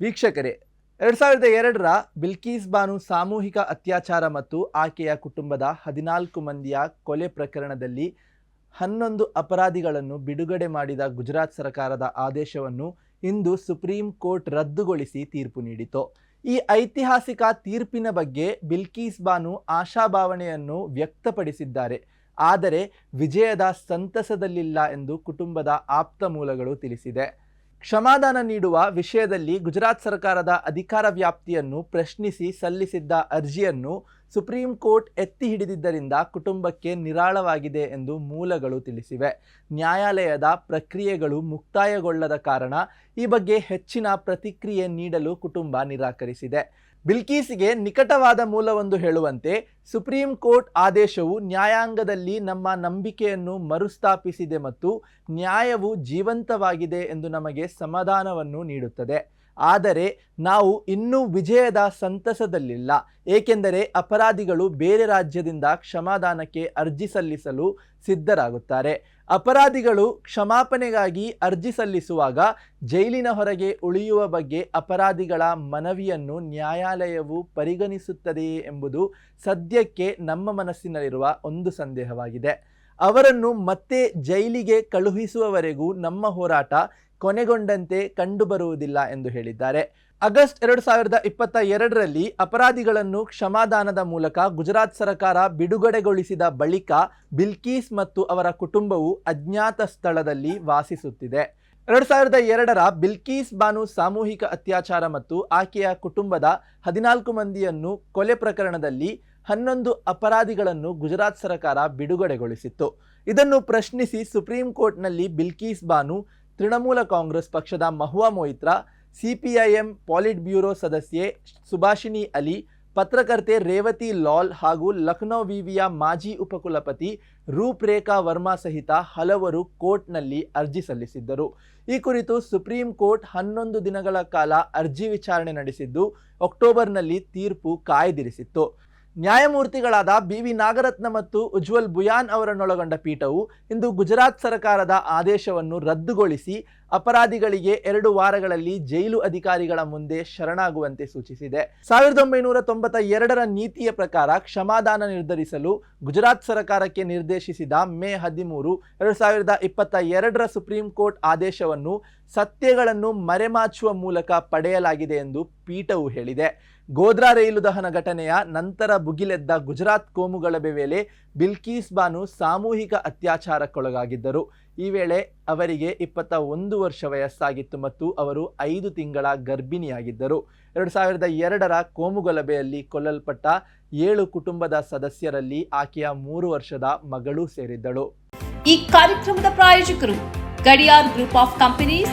ವೀಕ್ಷಕರೇ, ಎರಡ್ ಸಾವಿರದ ಎರಡರ ಬಿಲ್ಕೀಸ್ ಬಾನು ಸಾಮೂಹಿಕ ಅತ್ಯಾಚಾರ ಮತ್ತು ಆಕೆಯ ಕುಟುಂಬದ ಹದಿನಾಲ್ಕು ಮಂದಿಯ ಕೊಲೆ ಪ್ರಕರಣದಲ್ಲಿ ಹನ್ನೊಂದು ಅಪರಾಧಿಗಳನ್ನು ಬಿಡುಗಡೆ ಮಾಡಿದ ಗುಜರಾತ್ ಸರ್ಕಾರದ ಆದೇಶವನ್ನು ಇಂದು ಸುಪ್ರೀಂ ಕೋರ್ಟ್ ರದ್ದುಗೊಳಿಸಿ ತೀರ್ಪು ನೀಡಿತು. ಈ ಐತಿಹಾಸಿಕ ತೀರ್ಪಿನ ಬಗ್ಗೆ ಬಿಲ್ಕೀಸ್ ಬಾನು ಆಶಾಭಾವನೆಯನ್ನು ವ್ಯಕ್ತಪಡಿಸಿದ್ದಾರೆ. ಆದರೆ ವಿಜಯದ ಸಂತಸದಲ್ಲಿಲ್ಲ ಎಂದು ಕುಟುಂಬದ ಆಪ್ತ ಮೂಲಗಳು ತಿಳಿಸಿದೆ. ಕ್ಷಮಾದಾನ ನೀಡುವ ವಿಷಯದಲ್ಲಿ ಗುಜರಾತ್ ಸರ್ಕಾರದ ಅಧಿಕಾರ ವ್ಯಾಪ್ತಿಯನ್ನು ಪ್ರಶ್ನಿಸಿ ಸಲ್ಲಿಸಿದ್ದ ಅರ್ಜಿಯನ್ನು ಸುಪ್ರೀಂ ಕೋರ್ಟ್ ಎತ್ತಿ ಹಿಡಿದಿದ್ದರಿಂದ ಕುಟುಂಬಕ್ಕೆ ನಿರಾಳವಾಗಿದೆ ಎಂದು ಮೂಲಗಳು ತಿಳಿಸಿವೆ. ನ್ಯಾಯಾಲಯದ ಪ್ರಕ್ರಿಯೆಗಳು ಮುಕ್ತಾಯಗೊಳ್ಳದ ಕಾರಣ ಈ ಬಗ್ಗೆ ಹೆಚ್ಚಿನ ಪ್ರತಿಕ್ರಿಯೆ ನೀಡಲು ಕುಟುಂಬ ನಿರಾಕರಿಸಿದೆ. ಬಿಲ್ಕೀಸ್ಗೆ ನಿಕಟವಾದ ಮೂಲವೊಂದು ಹೇಳುವಂತೆ, ಸುಪ್ರೀಂ ಕೋರ್ಟ್ ಆದೇಶವು ನ್ಯಾಯಾಂಗದಲ್ಲಿ ನಮ್ಮ ನಂಬಿಕೆಯನ್ನು ಮರುಸ್ಥಾಪಿಸಿದೆ ಮತ್ತು ನ್ಯಾಯವು ಜೀವಂತವಾಗಿದೆ ಎಂದು ನಮಗೆ ಸಮಾಧಾನವನ್ನು ನೀಡುತ್ತದೆ. ಆದರೆ ನಾವು ಇನ್ನೂ ವಿಜಯದ ಸಂತಸದಲ್ಲಿಲ್ಲ, ಏಕೆಂದರೆ ಅಪರಾಧಿಗಳು ಬೇರೆ ರಾಜ್ಯದಿಂದ ಕ್ಷಮಾದಾನಕ್ಕೆ ಅರ್ಜಿ ಸಲ್ಲಿಸಲು ಸಿದ್ಧರಾಗುತ್ತಾರೆ. ಅಪರಾಧಿಗಳು ಕ್ಷಮಾಪಣೆಗಾಗಿ ಅರ್ಜಿ ಸಲ್ಲಿಸುವಾಗ ಜೈಲಿನ ಹೊರಗೆ ಉಳಿಯುವ ಬಗ್ಗೆ ಅಪರಾಧಿಗಳ ಮನವಿಯನ್ನು ನ್ಯಾಯಾಲಯವು ಪರಿಗಣಿಸುತ್ತದೆಯೇ ಎಂಬುದು ಸದ್ಯಕ್ಕೆ ನಮ್ಮ ಮನಸ್ಸಿನಲ್ಲಿರುವ ಒಂದು ಸಂದೇಹವಾಗಿದೆ. ಅವರನ್ನು ಮತ್ತೆ ಜೈಲಿಗೆ ಕಳುಹಿಸುವವರೆಗೂ ನಮ್ಮ ಹೋರಾಟ ಕೊನೆಗೊಂಡಂತೆ ಕಂಡುಬರುವುದಿಲ್ಲ ಎಂದು ಹೇಳಿದ್ದಾರೆ. ಆಗಸ್ಟ್ ಎರಡು ಸಾವಿರದ ಇಪ್ಪತ್ತ ಎರಡರಲ್ಲಿ ಅಪರಾಧಿಗಳನ್ನು ಕ್ಷಮಾದಾನದ ಮೂಲಕ ಗುಜರಾತ್ ಸರ್ಕಾರ ಬಿಡುಗಡೆಗೊಳಿಸಿದ ಬಳಿಕ ಬಿಲ್ಕೀಸ್ ಮತ್ತು ಅವರ ಕುಟುಂಬವು ಅಜ್ಞಾತ ಸ್ಥಳದಲ್ಲಿ ವಾಸಿಸುತ್ತಿದೆ. ಎರಡು ಸಾವಿರದ ಎರಡರ ಬಿಲ್ಕೀಸ್ ಬಾನು ಸಾಮೂಹಿಕ ಅತ್ಯಾಚಾರ ಮತ್ತು ಆಕೆಯ ಕುಟುಂಬದ ಹದಿನಾಲ್ಕು ಮಂದಿಯನ್ನು ಕೊಲೆ ಪ್ರಕರಣದಲ್ಲಿ ಹನ್ನೊಂದು ಅಪರಾಧಿಗಳನ್ನು ಗುಜರಾತ್ ಸರ್ಕಾರ ಬಿಡುಗಡೆಗೊಳಿಸಿತ್ತು. ಇದನ್ನು ಪ್ರಶ್ನಿಸಿ ಸುಪ್ರೀಂ ಕೋರ್ಟ್ನಲ್ಲಿ ಬಿಲ್ಕೀಸ್ ಬಾನು ತೃಣಮೂಲ ಕಾಂಗ್ರೆಸ್ ಪಕ್ಷದ Mahua Moitra, CPIM politburo ಸದಸ್ಯೆ ಸುಭಾಷಿಣಿ ಅಲಿ, ಪತ್ರಕರ್ತೆ ರೇವತಿ ಲಾಲ್ ಹಾಗೂ ಲಖನೌ ವಿವಿಯ ಮಾಜಿ ಉಪಕುಲಪತಿ ರೂಪ್ರೇಖಾ ವರ್ಮಾ ಸಹಿತ ಹಲವರು ಕೋರ್ಟ್ನಲ್ಲಿ ಅರ್ಜಿ ಸಲ್ಲಿಸಿದ್ದರು. ಈ ಕುರಿತು ಸುಪ್ರೀಂ ಕೋರ್ಟ್ ಹನ್ನೊಂದು ದಿನಗಳ ಕಾಲ ಅರ್ಜಿ ವಿಚಾರಣೆ ನಡೆಸಿದ್ದು, ಅಕ್ಟೋಬರ್ನಲ್ಲಿ ತೀರ್ಪು ಕಾಯ್ದಿರಿಸಿತ್ತು. ನ್ಯಾಯಮೂರ್ತಿಗಳಾದ ಬಿ ವಿ ನಾಗರತ್ನ ಮತ್ತು ಉಜ್ವಲ್ ಬುಯಾನ್ ಅವರನ್ನೊಳಗೊಂಡ ಪೀಠವು ಇಂದು ಗುಜರಾತ್ ಸರ್ಕಾರದ ಆದೇಶವನ್ನು ರದ್ದುಗೊಳಿಸಿ ಅಪರಾಧಿಗಳಿಗೆ ಎರಡು ವಾರಗಳಲ್ಲಿ ಜೈಲು ಅಧಿಕಾರಿಗಳ ಮುಂದೆ ಶರಣಾಗುವಂತೆ ಸೂಚಿಸಿದೆ. ಸಾವಿರದ ಒಂಬೈನೂರ ತೊಂಬತ್ತ ಎರಡರ ನೀತಿಯ ಪ್ರಕಾರ ಕ್ಷಮಾದಾನ ನಿರ್ಧರಿಸಲು ಗುಜರಾತ್ ಸರ್ಕಾರಕ್ಕೆ ನಿರ್ದೇಶಿಸಿದ ಮೇ ಹದಿಮೂರು, ಎರಡು ಸಾವಿರದ ಇಪ್ಪತ್ತ ಎರಡರ ಸುಪ್ರೀಂ ಕೋರ್ಟ್ ಆದೇಶವನ್ನು ಸತ್ಯಗಳನ್ನು ಮರೆಮಾಚುವ ಮೂಲಕ ಪಡೆಯಲಾಗಿದೆ ಎಂದು ಪೀಠವು ಹೇಳಿದೆ. ಗೋಧ್ರಾ ರೈಲು ದಹನ ಘಟನೆಯ ನಂತರ ಭುಗಿಲೆದ್ದ ಗುಜರಾತ್ ಕೋಮುಗಲಭೆ ವೇಳೆ ಬಿಲ್ಕೀಸ್ ಬಾನು ಸಾಮೂಹಿಕ ಅತ್ಯಾಚಾರಕ್ಕೊಳಗಾಗಿದ್ದರು. ಈ ವೇಳೆ ಅವರಿಗೆ ಇಪ್ಪತ್ತ ಒಂದು ವರ್ಷ ವಯಸ್ಸಾಗಿತ್ತು ಮತ್ತು ಅವರು ಐದು ತಿಂಗಳ ಗರ್ಭಿಣಿಯಾಗಿದ್ದರು. ಎರಡು ಸಾವಿರದ ಎರಡರ ಕೋಮುಗಲಭೆಯಲ್ಲಿ ಕೊಲ್ಲಲ್ಪಟ್ಟ ಏಳು ಕುಟುಂಬದ ಸದಸ್ಯರಲ್ಲಿ ಆಕೆಯ ಮೂರು ವರ್ಷದ ಮಗಳು ಸೇರಿದ್ದಳು. ಈ ಕಾರ್ಯಕ್ರಮದ ಪ್ರಾಯೋಜಕರು Gadiar group of companies